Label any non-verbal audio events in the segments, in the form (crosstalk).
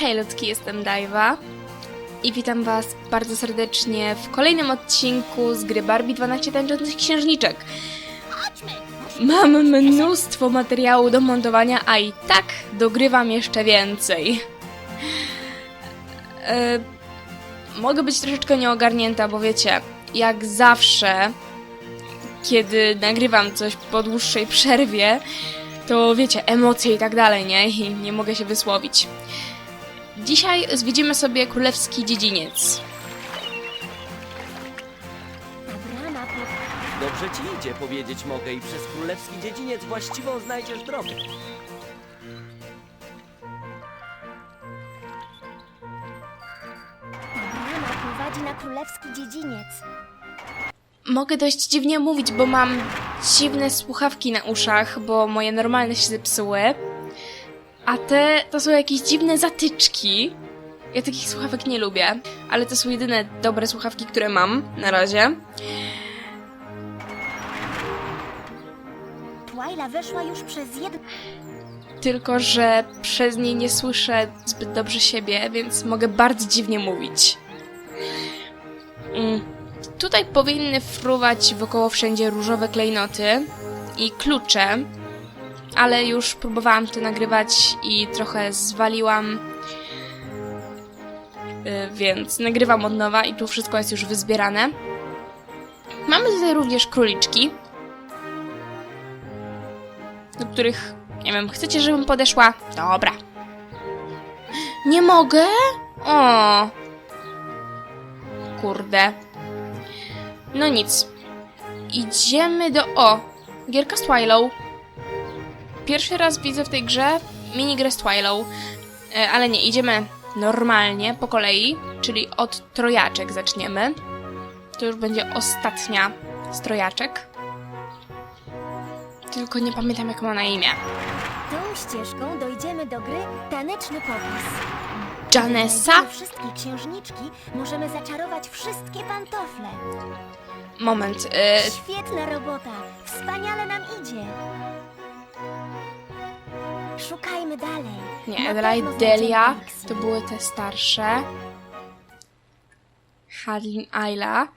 Hej ludki, jestem Dajwa i witam was bardzo serdecznie w kolejnym odcinku z gry Barbie 12 tańczących księżniczek. Mam mnóstwo materiału do montowania, a i tak dogrywam jeszcze więcej. E, mogę być troszeczkę nieogarnięta, bo wiecie, jak zawsze, kiedy nagrywam coś po dłuższej przerwie, to wiecie, emocje i tak dalej, nie? I nie mogę się wysłowić. Dzisiaj zwiedzimy sobie królewski dziedziniec. Dobrze ci idzie, powiedzieć mogę i przez królewski dziedziniec właściwą znajdziesz drogę. Brama prowadzi na królewski dziedziniec. Mogę dość dziwnie mówić, bo mam dziwne słuchawki na uszach, bo moje normalne się zepsuły. A te to są jakieś dziwne zatyczki. Ja takich słuchawek nie lubię, ale to są jedyne dobre słuchawki, które mam na razie. Twyla weszła już przez jedno... Tylko, że przez nie nie słyszę zbyt dobrze siebie, więc mogę bardzo dziwnie mówić. Mm. Tutaj powinny fruwać wokoło wszędzie różowe klejnoty i klucze, ale już próbowałam to nagrywać i trochę zwaliłam, Y, więc nagrywam od nowa i tu wszystko jest już wyzbierane. Mamy tutaj również króliczki, do których, nie wiem, chcecie, żebym podeszła? Dobra. Nie mogę? O. Kurde. No nic. Idziemy do... O! Gierka z. Pierwszy raz widzę w tej grze minigrę z Twilą. E, ale nie, idziemy normalnie, po kolei, czyli od trojaczek zaczniemy. To już będzie ostatnia z trojaczek. Tylko nie pamiętam, jak ma na imię. Tą ścieżką dojdziemy do gry Taneczny Popis. Janessa? Wszystkie księżniczki, możemy zaczarować wszystkie pantofle. Moment. Y, Świetna robota! Wspaniale nam idzie! Szukajmy dalej. nie, Adelaide, Delia to były te starsze. Hadlin Ayla.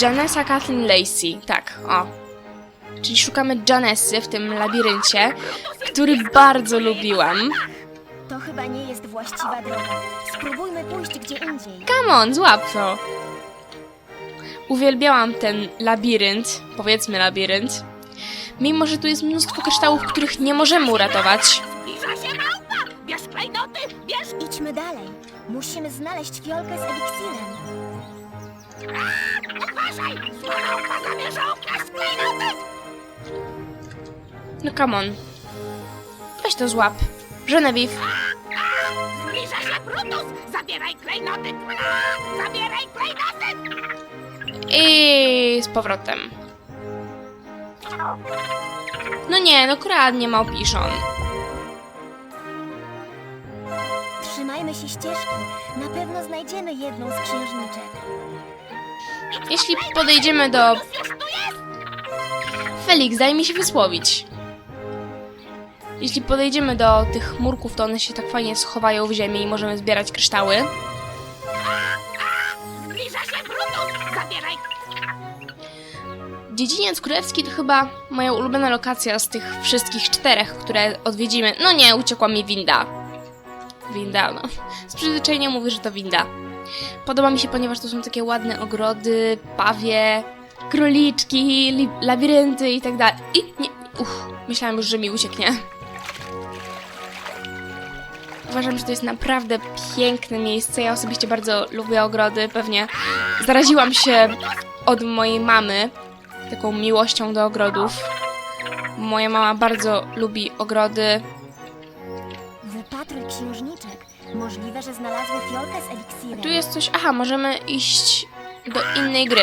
Janessa Kathleen Lacey. Tak, o. Czyli szukamy Janessy w tym labiryncie, który bardzo lubiłam. To chyba nie jest właściwa droga. Spróbujmy pójść gdzie indziej. Come on, złap to! Uwielbiałam ten labirynt, powiedzmy labirynt. Mimo, że tu jest mnóstwo kryształów, których nie możemy uratować. Idźmy dalej. Musimy znaleźć fiolkę z eliksirem. No come on. Weź to złap. Genevieve. Zbliża się Brutus! Zabieraj klejnoty! Zabieraj klejnoty! I z powrotem. No nie, no kradnie małpiszon. Trzymajmy się ścieżki. Na pewno znajdziemy jedną z księżniczek. Jeśli podejdziemy do... Felix, daj mi się wysłowić. Jeśli podejdziemy do tych murków, to one się tak fajnie schowają w ziemi i możemy zbierać kryształy. Dziedziniec Królewski to chyba moja ulubiona lokacja z tych wszystkich czterech, które odwiedzimy. No nie, uciekła mi winda. Winda, no. Z przyzwyczajenia mówię, że to winda. Podoba mi się, ponieważ to są takie ładne ogrody, pawie, króliczki, li- labirynty i tak dalej. I nie, uff, myślałam już, że mi ucieknie. Uważam, że to jest naprawdę piękne miejsce. Ja osobiście bardzo lubię ogrody. Pewnie zaraziłam się od mojej mamy taką miłością do ogrodów. Moja mama bardzo lubi ogrody. Wypatruj księżniczek. Możliwe, że znalazły fiolkę z eliksirem. Tu jest coś. Aha, możemy iść do innej gry.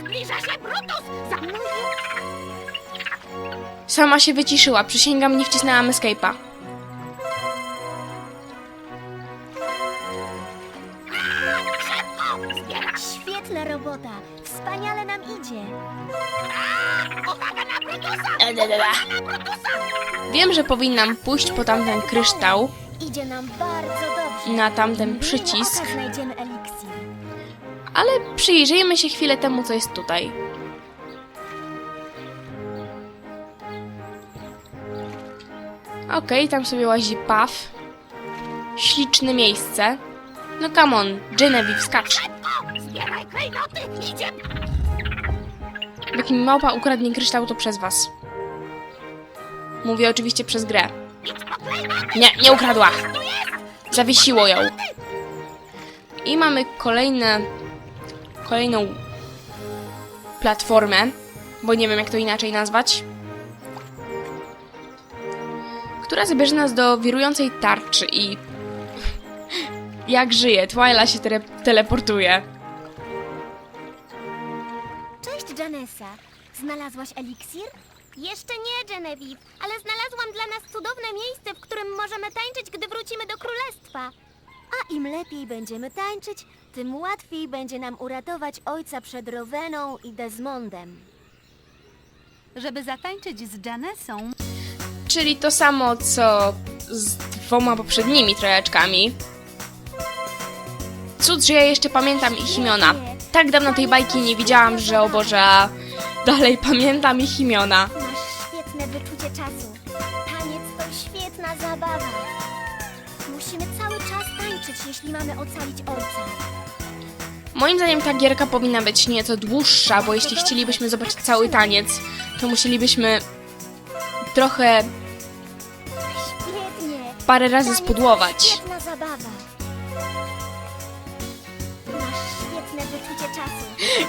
Zbliża się Brutus! Za... Sama się wyciszyła, przysięgam, nie wcisnęłam escape'a. Świetna robota. Wspaniale nam idzie. Uwaga na Brutusa! Wiem, że powinnam pójść po tamten kryształ, Idzie nam bardzo dobrze. na tamten przycisk, oka znajdziemy eliksir. ale przyjrzyjmy się chwilę temu, co jest tutaj. Okej, tam sobie łazi Puff. Śliczne miejsce. No come on, Genevieve, skacz. Zbieraj klejnoty, idzie... Jak mi małpa ukradnie kryształ, to przez was. Mówię oczywiście przez grę. Nie, nie ukradła. Zawiesiło ją. I mamy kolejne, kolejną platformę, bo nie wiem jak to inaczej nazwać, która zabierze nas do wirującej tarczy i (laughs) jak żyje, Twyla się tele teleportuje. Cześć, Janessa. Znalazłaś eliksir? Jeszcze nie, Genevieve, ale znalazłam dla nas cudowne miejsce, w którym możemy tańczyć, gdy wrócimy do królestwa. A im lepiej będziemy tańczyć, tym łatwiej będzie nam uratować ojca przed Roweną i Desmondem. Żeby zatańczyć z Janessą, Czyli to samo co z dwoma poprzednimi trojeczkami. Cud, że ja jeszcze pamiętam ich imiona. Tak dawno tej bajki nie widziałam, że o Boże, dalej pamiętam ich imiona. Masz świetne wyczucie czasu. Taniec to świetna zabawa. Musimy cały czas tańczyć, jeśli mamy ocalić ojca. Moim zdaniem ta gierka powinna być nieco dłuższa, bo jeśli chcielibyśmy zobaczyć cały taniec, to musielibyśmy trochę Świetnie. parę razy Taniec to spudłować.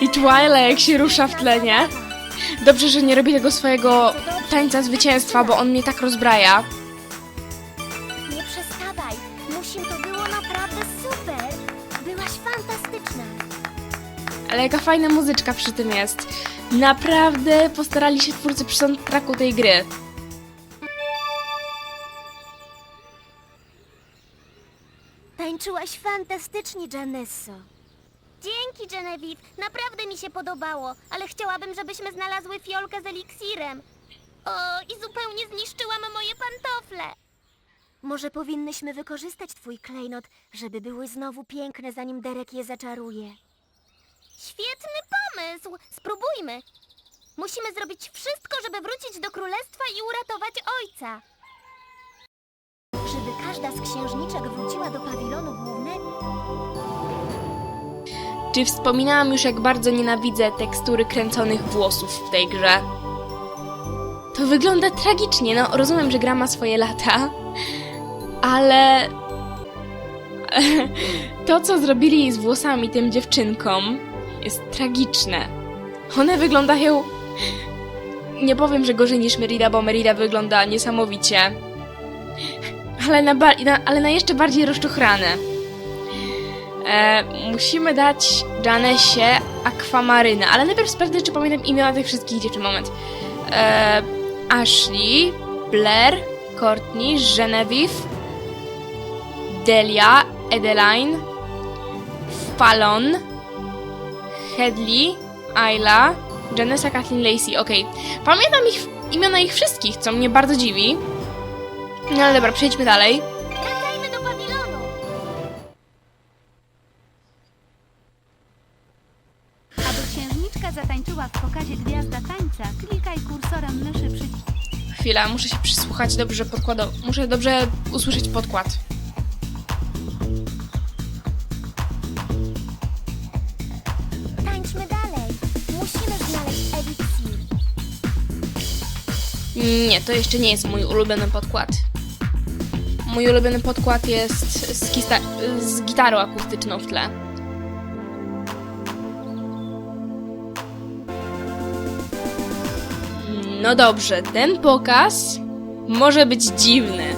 I Twilight jak się rusza w tle, nie? Dobrze, że nie robi tego swojego tańca zwycięstwa, bo on mnie tak rozbraja. Nie przestawaj. Musim, to było naprawdę super. Byłaś fantastyczna. Ale jaka fajna muzyczka przy tym jest. Naprawdę postarali się twórcy przy soundtracku tej gry. Tańczyłaś fantastycznie, Janesso. Dzięki, Genevieve. Naprawdę mi się podobało, ale chciałabym, żebyśmy znalazły fiolkę z eliksirem. O, i zupełnie zniszczyłam moje pantofle. Może powinnyśmy wykorzystać twój klejnot, żeby były znowu piękne, zanim Derek je zaczaruje. Świetny pomysł! Spróbujmy. Musimy zrobić wszystko, żeby wrócić do królestwa i uratować ojca. Żeby każda z księżniczek wróciła do pawilonu głównego. Czy wspominałam już, jak bardzo nienawidzę tekstury kręconych włosów w tej grze? To wygląda tragicznie. No, rozumiem, że gra ma swoje lata, ale. (laughs) To, co zrobili z włosami tym dziewczynkom, jest tragiczne. One wyglądają. Nie powiem, że gorzej niż Merida, bo Merida wygląda niesamowicie. Ale na, ale na jeszcze bardziej rozczochrane. E, musimy dać Janesie akwamarynę, ale najpierw sprawdzę, czy pamiętam imiona tych wszystkich dziewczyn. Moment. E, Ashley, Blair, Courtney, Genevieve, Delia, Edeline, Fallon, Hedley, Ayla, Janessa, Kathleen, Lacey. Okej. Pamiętam ich imiona ich wszystkich, co mnie bardzo dziwi. No ale dobra, przejdźmy dalej. Księżniczka zatańczyła w pokazie Gwiazda Tańca, klikaj kursorem myszy przycisk. Chwila, muszę się przysłuchać dobrze podkładu. Muszę dobrze usłyszeć podkład. Tańczmy dalej. Musimy znaleźć eliksir. Nie, to jeszcze nie jest mój ulubiony podkład. Mój ulubiony podkład jest z, z gitarą akustyczną w tle. No dobrze, ten pokaz może być dziwny.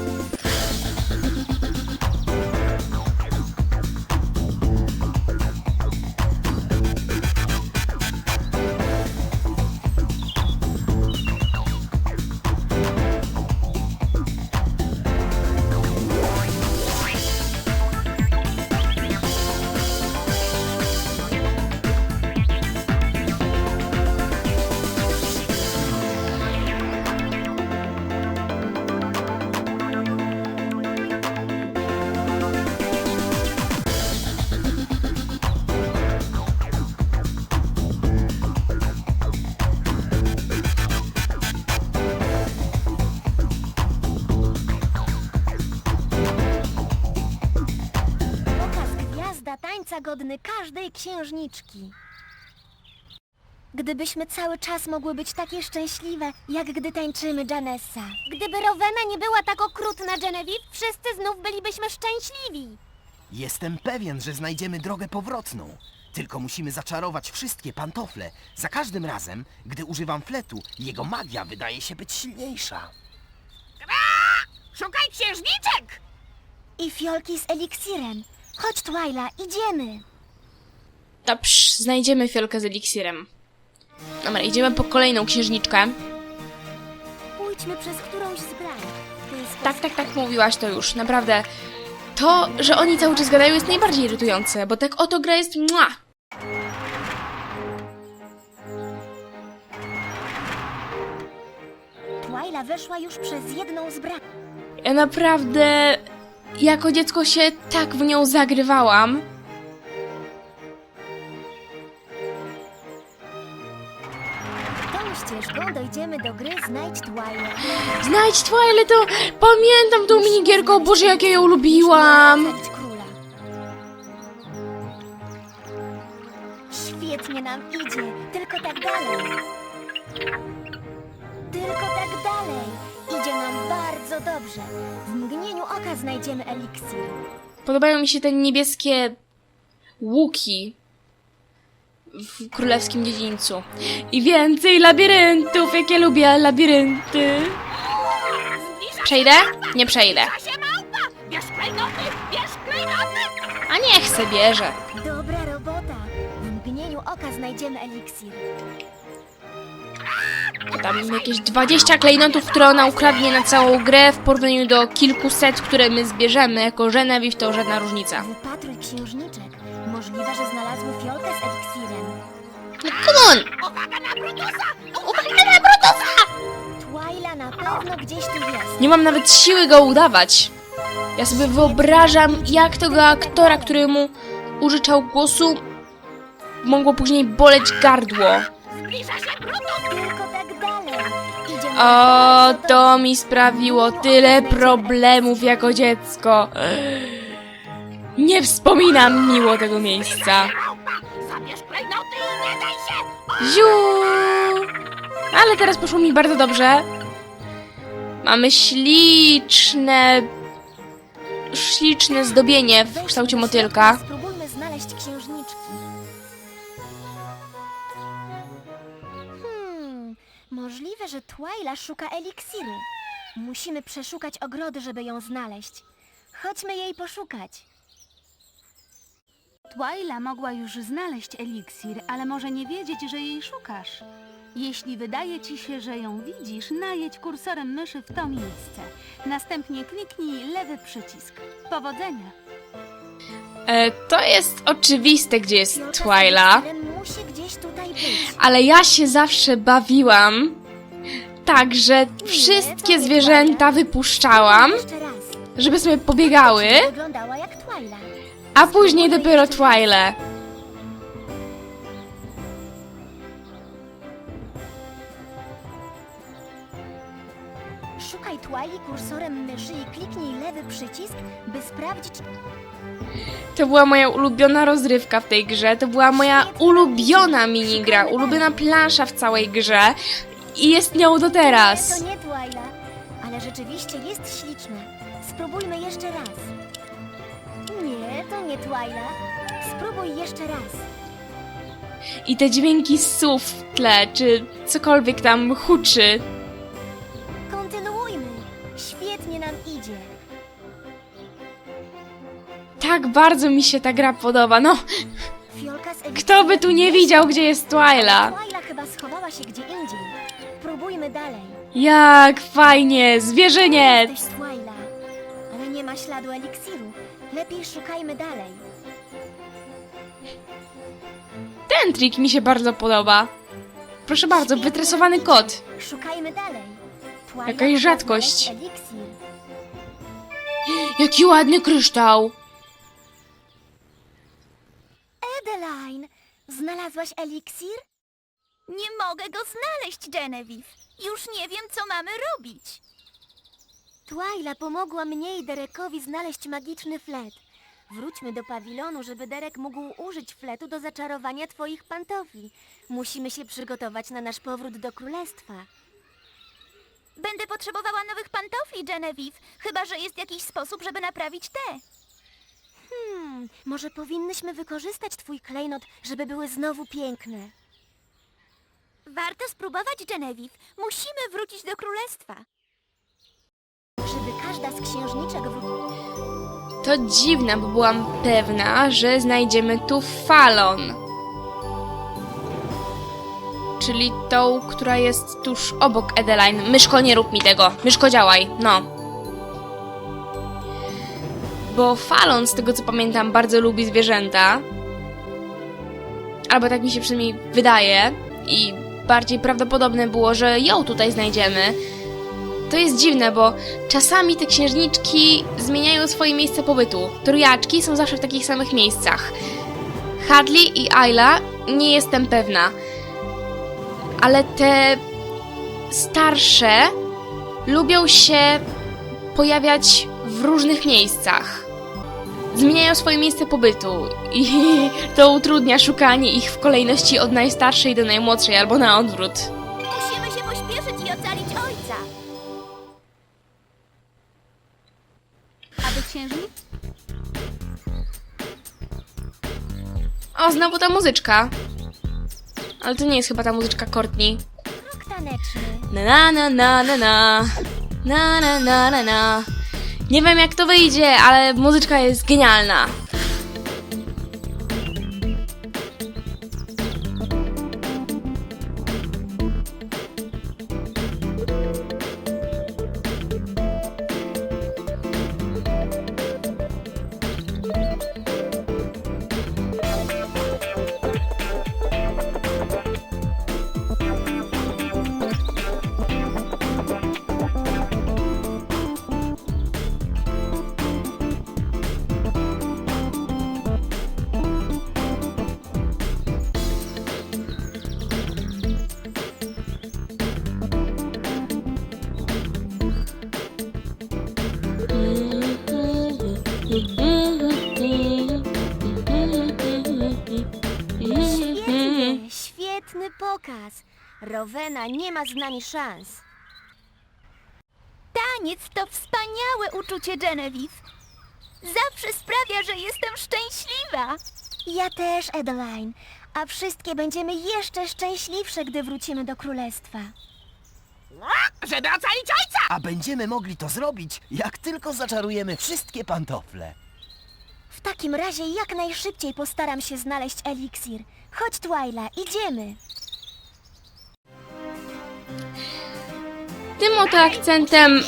Godny każdej księżniczki. Gdybyśmy cały czas mogły być takie szczęśliwe, jak gdy tańczymy Janessa. Gdyby Rowena nie była tak okrutna, Genevieve, wszyscy znów bylibyśmy szczęśliwi. Jestem pewien, że znajdziemy drogę powrotną. Tylko musimy zaczarować wszystkie pantofle. Za każdym razem, gdy używam fletu, jego magia wydaje się być silniejsza. Szukaj księżniczek! I fiolki z eliksirem. Chodź, Twyla, idziemy. Dobrze, znajdziemy fiolkę z eliksirem. Dobra, idziemy po kolejną księżniczkę. Pójdźmy przez którąś z bram. Tak, tak, tak, mówiłaś to już, naprawdę. To, że oni cały czas gadają jest najbardziej irytujące, bo tak oto gra jest mua. Twyla weszła już przez jedną z bram. Ja naprawdę jako dziecko się tak w nią zagrywałam. Tą ścieżką dojdziemy do gry Znajdź Twyla. Znajdź Twilight, to pamiętam tą minigierkę, o Boże, jak ja ją lubiłam. Zabić znajdziemy eliksir. Podobają mi się te niebieskie łuki w królewskim dziedzińcu. I więcej labiryntów, jakie lubię labirynty. Przejdę? Nie przejdę. A niech se bierze. Dobra robota. W mgnieniu oka znajdziemy eliksir. Tam jakieś 20 klejnotów, które ona ukradnie na całą grę w porównaniu do kilkuset, które my zbierzemy jako Genevieve, to żadna różnica. Wypatruj księżniczek. Możliwe, że znalazły fiolkę z eliksirem. No come on! Uwaga na Brutusa! Uwaga na Brutusa! Twyla na pewno gdzieś tu jest. Nie mam nawet siły go udawać. Ja sobie wyobrażam, jak tego aktora, któremu użyczał głosu, mogło później boleć gardło. Zbliża się O, to mi sprawiło tyle problemów jako dziecko. Nie wspominam miło tego miejsca. Ziu! Ale teraz poszło mi bardzo dobrze. Mamy śliczne, śliczne zdobienie w kształcie motylka. Twyla szuka eliksiru. Musimy przeszukać ogrody, żeby ją znaleźć. Chodźmy jej poszukać. Twyla mogła już znaleźć eliksir, ale może nie wiedzieć, że jej szukasz. Jeśli wydaje ci się, że ją widzisz, najedź kursorem myszy w to miejsce. Następnie kliknij lewy przycisk. Powodzenia! E, to jest oczywiste, gdzie jest z Twyla, eliksirem musi gdzieś tutaj być. ale ja się zawsze bawiłam tak, że wszystkie zwierzęta wypuszczałam, żeby sobie pobiegały, a później dopiero Twile. Szukaj Twyli kursorem myszy i kliknij lewy przycisk, by sprawdzić, To była moja ulubiona rozrywka w tej grze, to była moja ulubiona minigra, ulubiona plansza w całej grze i jest nią do teraz. to nie Twyla, ale rzeczywiście jest śliczna. Spróbujmy jeszcze raz. Nie, to nie Twyla. Spróbuj jeszcze raz. I te dźwięki słów w tle, czy cokolwiek tam huczy. Kontynuujmy. Świetnie nam idzie. Tak bardzo mi się ta gra podoba, no. Fiolka z eliksirem Kto by tu nie widział, gdzie jest Twyla? Twyla chyba schowała się gdzie indziej. Próbujmy dalej. Jak fajnie, zwierzyniec! Jesteś Twyla, ale nie ma śladu eliksiru. Lepiej szukajmy dalej. Ten trik mi się bardzo podoba. Proszę bardzo, wytresowany kot. Szukajmy dalej. Twyla Jakaś rzadkość. znaleźć Eliksir. Jaki ładny kryształ. Edeline, znalazłaś eliksir? Nie mogę go znaleźć, Genevieve. Już nie wiem, co mamy robić. Twyla pomogła mnie i Derekowi znaleźć magiczny flet. Wróćmy do pawilonu, żeby Derek mógł użyć fletu do zaczarowania twoich pantofli. Musimy się przygotować na nasz powrót do królestwa. Będę potrzebowała nowych pantofli, Genevieve. Chyba, że jest jakiś sposób, żeby naprawić te. Hmm, może powinnyśmy wykorzystać twój klejnot, żeby były znowu piękne. Warto spróbować, Genevieve. Musimy wrócić do królestwa. Żeby każda z księżniczek wróciła. To dziwne, bo byłam pewna, że znajdziemy tu falon. Czyli tą, która jest tuż obok Edeline. Myszko, nie rób mi tego. Myszko, działaj. No. Bo falon, z tego co pamiętam, bardzo lubi zwierzęta. Albo tak mi się przynajmniej wydaje. I bardziej prawdopodobne było, że ją tutaj znajdziemy. To jest dziwne, bo czasami te księżniczki zmieniają swoje miejsce pobytu. Trójaczki są zawsze w takich samych miejscach. Hadley i Ayla nie jestem pewna. Ale te starsze lubią się pojawiać w różnych miejscach. Zmieniają swoje miejsce pobytu i (laughs) to utrudnia szukanie ich w kolejności od najstarszej do najmłodszej albo na odwrót. Musimy się pośpieszyć i ocalić ojca. Aby księżnik? O, znowu ta muzyczka. Ale to nie jest chyba ta muzyczka Courtney. Krok taneczny. Na na na na na na na na na na Nie wiem jak to wyjdzie, ale muzyczka jest genialna. Rowena nie ma z nami szans. Taniec to wspaniałe uczucie, Genevieve. Zawsze sprawia, że jestem szczęśliwa. Ja też, Edeline. A wszystkie będziemy jeszcze szczęśliwsze, gdy wrócimy do królestwa. Żeby ocalić ojca! A będziemy mogli to zrobić, jak tylko zaczarujemy wszystkie pantofle. W takim razie jak najszybciej postaram się znaleźć eliksir. Chodź, Twyla, idziemy. Tym oto akcentem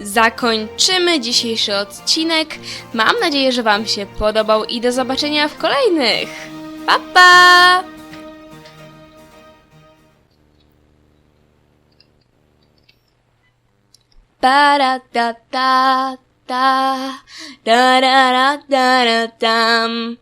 zakończymy dzisiejszy odcinek. Mam nadzieję, że Wam się podobał i do zobaczenia w kolejnych. Pa pa! Da da da da.